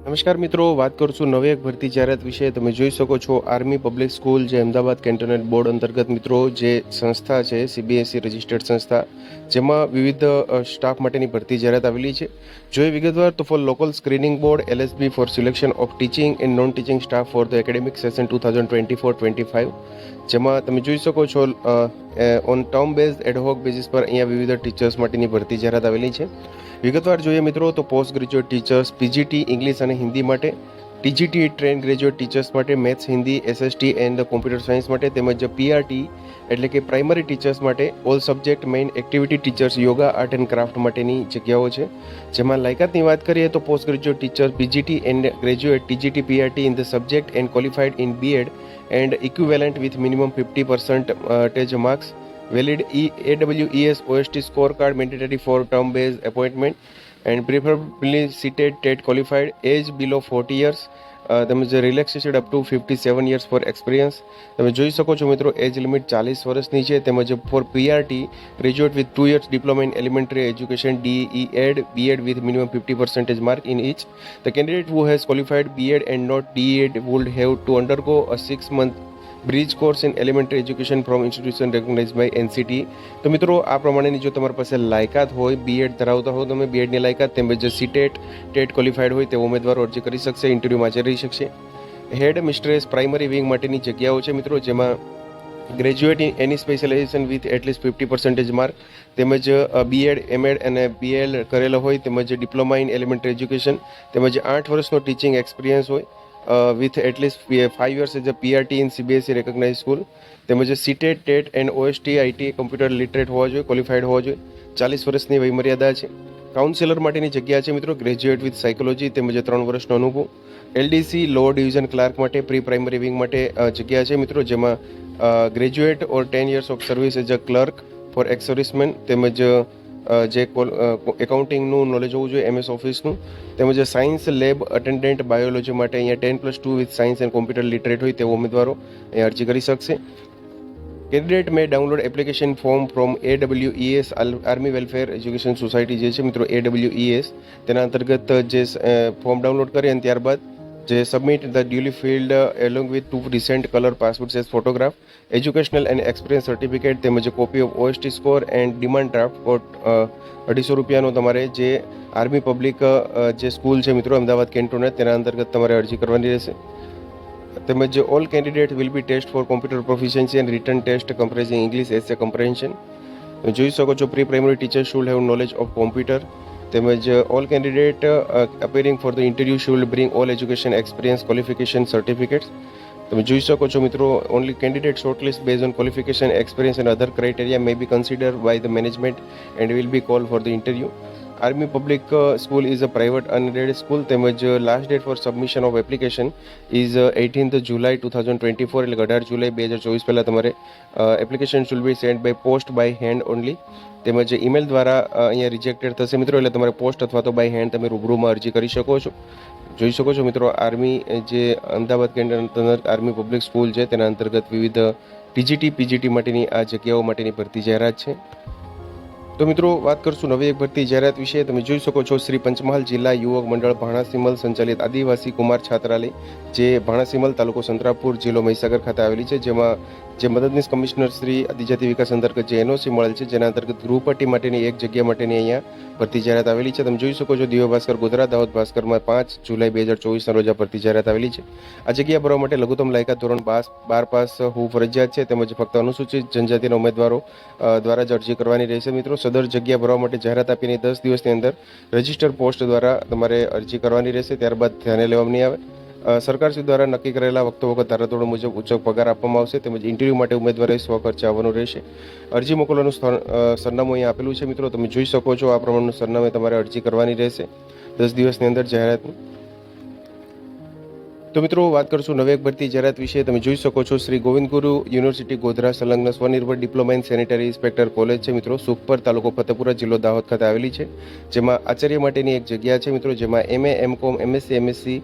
નમસ્કાર મિત્રો, વાત કરશું નવી એક ભરતી જાહેરાત વિશે. તમે જોઈ શકો છો આર્મી પબ્લિક સ્કૂલ જે અમદાવાદ કેન્ટોનમેન્ટ બોર્ડ અંતર્ગત મિત્રો જે સંસ્થા છે સીબીએસસી રજિસ્ટર્ડ સંસ્થા, જેમાં વિવિધ સ્ટાફ માટેની ભરતી જાહેરાત આવેલી છે. જોઈએ વિગતવાર તો for local screening board LSB for selection of teaching and non teaching staff for the academic session two thousand twenty four twenty five જેમાં તમે જોઈ શકો છો on term base ad hoc basis પર અહીંયા વિવિધ ટીચર્સ માટેની ભરતી જાહેરાત આવેલી છે. વિગતવાર જોઈએ મિત્રો, તો post graduate teachers PGT English અને હિન્દી માટે ટીજીટી ટ્રેન ગ્રેજ્યુએટ ટીચર્સ માટે maths, Hindi, SST and computer science માટે તેમજ પીઆરટી એટલે કે પ્રાઇમરી ટીચર્સ માટે all subject main activity teachers yoga, art and craft માટેની જગ્યાઓ છે. જેમાં લાયકાતની વાત કરીએ તો post graduate teacher, PGT and graduate TGT, PRT in the subject and qualified in B Ed and equivalent with minimum fifty percent marks. Valid valid E OST score card mandatory for term base appointment preferably seated TET qualified age below 40 years. Uh, તેમજ relaxation up to fifty seven years for experience તમે જોઈ શકો છો મિત્રો age limit ચાલીસ વર્ષની છે. તેમજ for PRT graduate with two years diploma in elementary education D E Ed B Ed with minimum fifty percentage mark in each the candidate who qualified B B Ed and not D Ed would have to undergo a six month bridge course in elementary education from institution recognise by NCT તો મિત્રો, આ પ્રમાણેની જો તમારી પાસે લાયકાત હોય B Ed ધરાવતા હો તમે બીએડની લાયકાત, તેમજ સીટેટ ટેટ ક્વોલિફાઈડ હોય તેવો ઉમેદવારો અરજી કરી શકશે ઇન્ટરવ્યૂમાં હાજર રહી શકશે. હેડ મિસ્ટ્રેસ પ્રાઇમરી વિંગ માટેની જગ્યાઓ છે મિત્રો, જેમાં graduate in any specialisation with at least fifty percentage mark તેમજ બીએડ એમએડ અને બીએલ કરેલો હોય, તેમજ ડિપ્લોમા ઇન એલિમેન્ટરી એજ્યુકેશન તેમજ આઠ વર્ષનો ટીચિંગ એક્સપિરિયન્સ હોય. With at least five years as a PRT in CBSC recognise school તેમજ CTET TET and OST IT computer literate હોવા જોઈએ ક્વોલિફાઈડ હોવા જોઈએ. ચાલીસ વર્ષની વયમર્યાદા છે. કાઉન્સિલર માટેની જગ્યા છે મિત્રો ગ્રેજ્યુએટ વિથ સાયકોલોજી તેમજ ત્રણ વર્ષનો અનુભવ. એલડીસી લો ડિવિઝન ક્લાર્ક માટે પ્રી પ્રાઇમરી વિંગ માટે જગ્યા છે મિત્રો, જેમાં graduate or ten years of service as a clerk for ex serviceman તેમજ જે એકાઉન્ટિંગનું નોલેજ હોવું જોઈએ એમએસ ઓફિસનું તેમજ સાયન્સ લેબ અટેન્ડન્ટ બાયોલોજી માટે અહીંયા ten plus two with science and computer literate હોય તેવો ઉમેદવારો અહીંયા અરજી કરી શકશે. Candidate may download application form from A W E S army welfare education society જે છે મિત્રો એ ડબલ્યુ ઈએસ તેના અંતર્ગત જે ફોર્મ ડાઉનલોડ કરી અને ત્યારબાદ જે submit the duly filled along with two recent colour passport size photograph educational and experience certificate તેમજ copy of OST score and demand draft for અઢીસો રૂપિયાનો તમારે જે આર્મી પબ્લિક જે સ્કૂલ છે મિત્રો, અમદાવાદ કેન્ટોનમેન્ટ તેના અંતર્ગત તમારે અરજી કરવાની રહેશે. તેમજ all candidate will be test for computer proficiency and return test comprising English essay comprehension જોઈ શકો છો pre primary teacher should have knowledge of computer તેમજ all candidate appearing for the interview should bring all education experience qualification certificates તમે જોઈ શકો છો મિત્રો only candidate shortlist base on qualification experience and other criteria may be consider by the management and will be call for the interview army public school is a private unaided school તેમજ last date for submission of application is eighteenth July two thousand twenty four એટલે અઢાર જુલાઈ બે હજાર ચોવીસ પહેલાં તમારે application should be send by post by hand only તેમજ ઈમેલ દ્વારા અહીંયા રિજેક્ટેડ થશે મિત્રો એટલે તમારે પોસ્ટ અથવા તો બાય હેન્ડ તમે રૂબરૂમાં અરજી કરી શકો છો. જોઈ શકો છો મિત્રો, આર્મી જે અમદાવાદ કેન્દ્ર અંદર આર્મી પબ્લિક સ્કૂલ છે તેના અંતર્ગત વિવિધ ટીજીટી પીજીટી માટેની આ જગ્યાઓ માટેની ભરતી જાહેરાત છે. તો મિત્રો, વાત કરશું નવી એક ભરતી જાહેરાત વિશે. તમે જોઈ શકો છો, શ્રી પંચમહાલ જિલ્લા યુવક મંડળ ભાણાસીમલ સંચાલિત આદિવાસી કુમાર છાત્રાલય, જે ભાણાસીમલ તાલુકો સંતરાપુર જિલ્લો મહીસાગર ખાતે આવેલી છે, જેમાં જે મદદનીશ કમિશનર શ્રી આદિજાતિ વિકાસ અંતર્ગત જે એનઓસી મળેલ છે, જેના અંતર્ગત ગૃહપટ્ટી માટેની એક જગ્યા માટેની અહીંયા ભરતી જાહેરાત આવેલી છે. તમે જોઈ શકો છો, દિવ્ય ભાસ્કર ગુજરાત દાહોદ ભાસ્કરમાં પાંચ જુલાઈ બે હજાર ચોવીસના રોજ આ ભરતી જાહેરાત આવેલી છે. આ જગ્યા ભરવા માટે લઘુત્તમ લાયકાત ધોરણ બાર બાર પાસ હોવું ફરજિયાત છે, તેમજ ફક્ત અનુસૂચિત જનજાતિના ઉમેદવારો દ્વારા જ અરજી કરવાની રહેશે. મિત્રો સદર જગ્યા ભરવા માટે જાહેરાત આપીને દસ દિવસની અંદર રજિસ્ટર પોસ્ટ દ્વારા તમારે અરજી કરવાની રહેશે, ત્યારબાદ ધ્યાને લેવામાં નહીં આવે સરકાર સરકારશ્રી દ્વારા નક્કી કરેલા વખતો વખત ધારાધોરણ મુજબ ઉચ્ચ પગાર આપવામાં આવશે તેમજ ઇન્ટરવ્યૂ માટે ઉમેદવારે સ્વખર્ચે આવવાનું રહેશે. અરજી મોકલવાનું સ્થળ- સરનામું અહીંયા આપેલું છે મિત્રો, તમે જોઈ શકો છો, આ પ્રમાણનું સરનામે તમારે અરજી કરવાની રહેશે. દસ દિવસની અંદર જાહેરાતનું. તો મિત્રો, વાત કરશું નવી ભરતી જાહેરાત વિશે. તમે જોઈ શકો છો, શ્રી ગોવિંદ ગુરુ યુનિવર્સિટી ગોધરા સંલગ્ન સ્વનિર્ભર diploma in sanitary inspector college છે મિત્રો. સુખપર તાલુકો ફતેપુરા જિલ્લો દાહોદ ખાતે આવેલી છે. જેમાં આચાર્ય માટેની એક જગ્યા છે મિત્રો, જેમાં એમએ એમ કોમ એમએસસી એમએસસી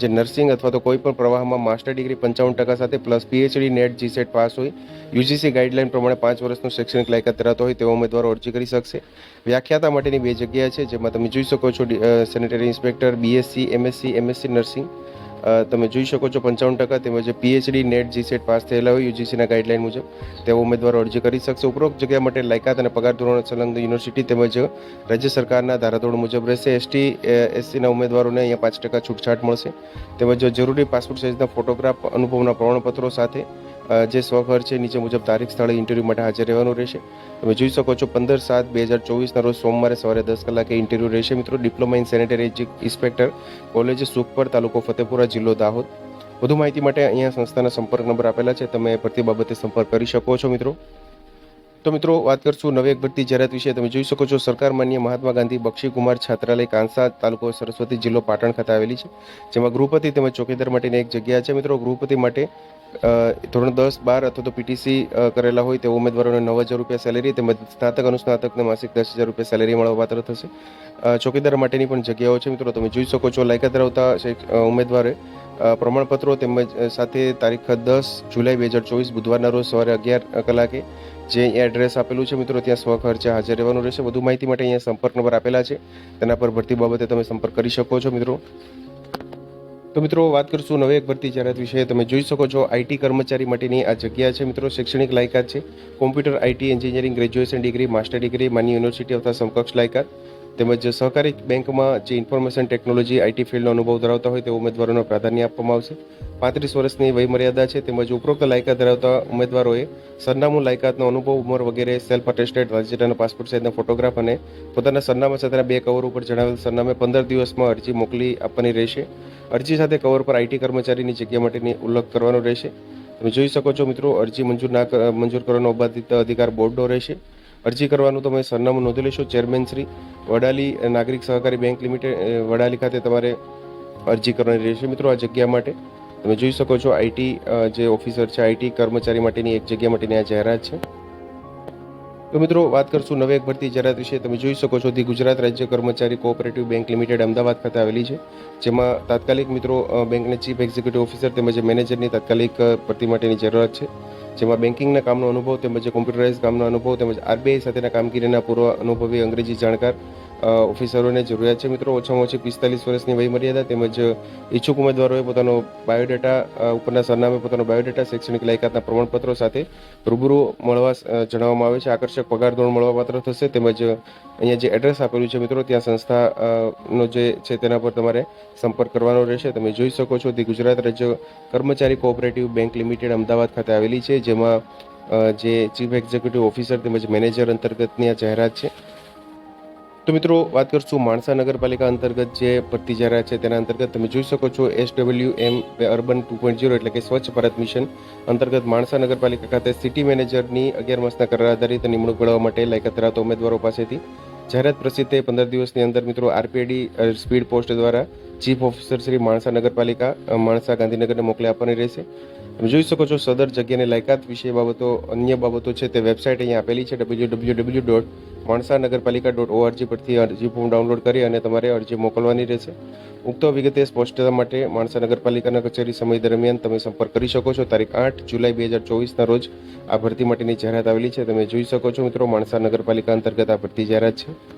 જે નર્સિંગ અથવા તો કોઈ પણ પ્રવાહમાં માસ્ટર ડિગ્રી પંચાવન ટકા સાથે plus PhD NET GSET pass હોય યુજીસી ગાઈડલાઇન પ્રમાણે પાંચ વર્ષનું શૈક્ષણિક લાયકાત ધરાવતો હોય તેવા ઉમેદવારો અરજી કરી શકશે. વ્યાખ્યાતા માટેની બે જગ્યા છે, જેમાં તમે જોઈ શકો છો sanitary inspector BSc MSc MSc nursing તમે જોઈ શકો છો પંચાવન ટકા તેમજ પીએચડી નેટ જીસેટ પાસ થયેલા હોય યુજીસીના ગાઈડલાઈન મુજબ તેવા ઉમેદવારો અરજી કરી શકશે. ઉપરોક્ત જગ્યા માટે લાયકાત અને પગાર ધોરણ સંલગ્ન યુનિવર્સિટી તેમજ રાજ્ય સરકારના ધારાધોરણ મુજબ રહેશે. એસટી એસસીના ઉમેદવારોને અહીંયા પાંચ ટકા છૂટછાટ મળશે. તેમજ જરૂરી પાસપોર્ટ સાઇઝના ફોટોગ્રાફ અનુભવના પ્રમાણપત્રો સાથે જે સ્વઘર છે, નીચે મુજબ તારીખ સ્થળે ઇન્ટરવ્યૂ માટે હાજર રહેવાનું રહેશે. તમે જોઈ શકો છો, પંદર સાત બે હજાર ચોવીસના રોજ સોમવારે સવારે દસ કલાકે ઇન્ટરવ્યૂ રહેશે. મિત્રો diploma in sanitary inspector college Sukhpar તાલુકો ફતેપુરા, જિલ્લો દાહોદ. વધુ માહિતી માટે અહીંયા સંસ્થાના સંપર્ક નંબર આપેલા છે. તમે ભરતી બાબતે સંપર્ક કરી શકો છો, મિત્રો. તો મિત્રો, વાત કરશું નવી એક ભરતી જાહેરાત વિશે. તમે જોઈ શકો છો, સરકાર માન્ય મહાત્મા ગાંધી, બક્ષી કુમાર છાત્રાલય, કાંસા તાલુકો સરસ્વતી જિલ્લો, પાટણ ખાતે આવેલી છે. જેમાં ગૃહપતિ તેમજ ચોકીદાર માટેની એક જગ્યા છે. મિત્રો, ગૃહપતિ માટે ધોરણ દસ, બાર અથવા તો પીટીસી કરેલા હોય તેવા ઉમેદવારોને નવ હજાર રૂપિયા સેલેરી તેમજ સ્નાતક અનુસ્નાતકને માસિક દસ હજાર રૂપિયા સેલેરી મળવાપાત્ર થશે. ચોકીદાર માટેની પણ જગ્યાઓ છે મિત્રો. તમે જોઈ શકો છો, લાયકાત ધરાવતા ઉમેદવારે પ્રમાણપત્રો તેમજ સાથે તારીખ દસ જુલાઈ બે હજાર ચોવીસ બુધવારના રોજ સવારે અગિયાર કલાકે જે અહીંયા એડ્રેસ આપેલું છે મિત્રો, ત્યાં સ્વખર્ચે હાજર રહેવાનું રહેશે. વધુ માહિતી માટે અહીંયા સંપર્ક નંબર આપેલા છે. તેના પર ભરતી બાબતે તમે સંપર્ક કરી શકો છો મિત્રો. તો મિત્રો, વાત કરશું નવી એક ભરતી જાહેરાત વિશે. તમે જોઈ શકો છો આઈટી કર્મચારી માટેની આ જગ્યા છે મિત્રો. શૈક્ષણિક લાયકાત છે. Computer IT engineering graduation degree, master degree માની યુનિવર્સિટી અથવા સમકક્ષ લાયકાત. તેમજ સહકારી બેંકમાં જે ઇન્ફોર્મેશન ટેકનોલોજી આઈટી ફિલ્ડનો અનુભવ ધરાવતા હોય તે ઉમેદવારોને પ્રાધાન્ય આપવામાં આવશે. પાંત્રીસ વર્ષની વયમર્યાદા છે તેમજ ઉપરોક્ત લાયકાત ધરાવતા ઉમેદવારોએ સરનામું લાયકાતનો અનુભવ, ઉંમર વગેરે સેલ્ફ અટેસ્ટેડ રાજ્યના પાસપોર્ટ સાઇઝના ફોટોગ્રાફ અને પોતાના સરનામા સાથેના બે કવર ઉપર જણાવેલ સરનામે પંદર દિવસમાં અરજી મોકલી આપવાની રહેશે. અરજી સાથે કવર પર આઈટી કર્મચારીની જગ્યા માટેની ઉલ્લેખ કરવાનો રહેશે. તમે જોઈ શકો છો મિત્રો, અરજી મંજૂર ના મંજૂર કરવાનો અબાધિત અધિકાર બોર્ડનો રહેશે. અરજી કરવાનું તમે સરનામું નોંધી લેશો ચેરમેન શ્રી, વડાલી નાગરિક સહકારી બેંક લિમિટેડ વડાલી ખાતે તમારે અરજી કરવાની રહેશે. મિત્રો, આ જગ્યા માટે તમે જોઈ શકો છો આઈટી જે ઓફિસર છે આઈટી કર્મચારી માટેની એક જગ્યા માટેની આ જાહેરાત છે. તો મિત્રો, વાત કરશું નવી એક ભરતી જાહેરાત વિશે. તમે જોઈ શકો છો ધી ગુજરાત રાજ્ય કર્મચારી કોઓપરેટિવ બેંક લિમિટેડ અમદાવાદ ખાતે આવેલી છે, જેમાં તાત્કાલિક મિત્રો બેંકના ચીફ એક્ઝિક્યુટિવ ઓફિસર તેમજ મેનેજરની તાત્કાલિક ભરતી માટેની જરૂરત છે. જેમાં બેન્કિંગના કામનો અનુભવ તેમજ કોમ્પ્યુટરાઇઝ કામનો અનુભવ તેમજ આરબીઆઈ સાથેના કામગીરીના પૂર્વ અનુભવી અંગ્રેજી જાણકાર ઓફિસરોને જરૂરિયાત છે. મિત્રો, ઓછામાં ઓછી પિસ્તાલીસ વર્ષની વયમર્યાદા તેમજ ઈચ્છુક ઉમેદવારોએ પોતાનો બાયોડેટા ઉપરના સરનામે પોતાનો બાયોડેટા, શૈક્ષણિક લાયકાતના પ્રમાણપત્રો સાથે રૂબરૂ મળવા જણાવવામાં આવે છે. આકર્ષક પગાર ધોરણ મળવાપાત્ર થશે તેમજ અહીંયા જે એડ્રેસ આપેલું છે મિત્રો, ત્યાં સંસ્થા નો જે છે તેના પર તમારે સંપર્ક કરવાનો રહેશે. તમે જોઈ શકો છો તે ગુજરાત રાજ્ય કર્મચારી કોઓપરેટિવ બેંક લિમિટેડ અમદાવાદ ખાતે આવેલી છે, જેમાં જે ચીફ એક્ઝિક્યુટિવ ઓફિસર તેમજ મેનેજર અંતર્ગતની આ જાહેરાત છે. તો મિત્રો, વાત કરશું માણસા નગરપાલિકા અંતર્ગત જે ભરતી જાહેરાત છે તેના અંતર્ગત. તમે જોઈ શકો છો S W M urban two point zero એટલે કે સ્વચ્છ ભારત મિશન અંતર્ગત માણસા નગરપાલિકા ખાતે સિટી મેનેજરની અગિયાર માસના કરાર આધારિત નિમણૂક મેળવવા માટે લાયકાત ધરાવતા ઉમેદવારો પાસેથી. જાહેરાત પ્રસિદ્ધ પંદર દિવસની અંદર મિત્રો આરપીડી સ્પીડ પોસ્ટ દ્વારા ચીફ ઓફિસર શ્રી માણસા નગરપાલિકા માણસા ગાંધીનગરને મોકલી આપવાની રહેશે. તમે જોઈ શકો છો સદર જગ્યાની લાયકાત વિશે બાબતો, અન્ય બાબતો છે તે વેબસાઇટ અહીંયા આપેલી છે W W W dot Mansa nagarpalika dot O R G પરથી અરજી ફોર્મ ડાઉનલોડ કરી અને તમારે અરજી મોકલવાની રહેશે. ઉક્ત વિગતે સ્પષ્ટતા માટે માણસા નગરપાલિકાના કચેરી સમય દરમિયાન તમે સંપર્ક કરી શકો છો. તારીખ આઠ જુલાઈ બે હજાર ચોવીસના રોજ આ ભરતી માટેની જાહેરાત આવેલી છે. તમે જોઈ શકો છો મિત્રો માણસા નગરપાલિકા અંતર્ગત આ ભરતી જાહેરાત છે.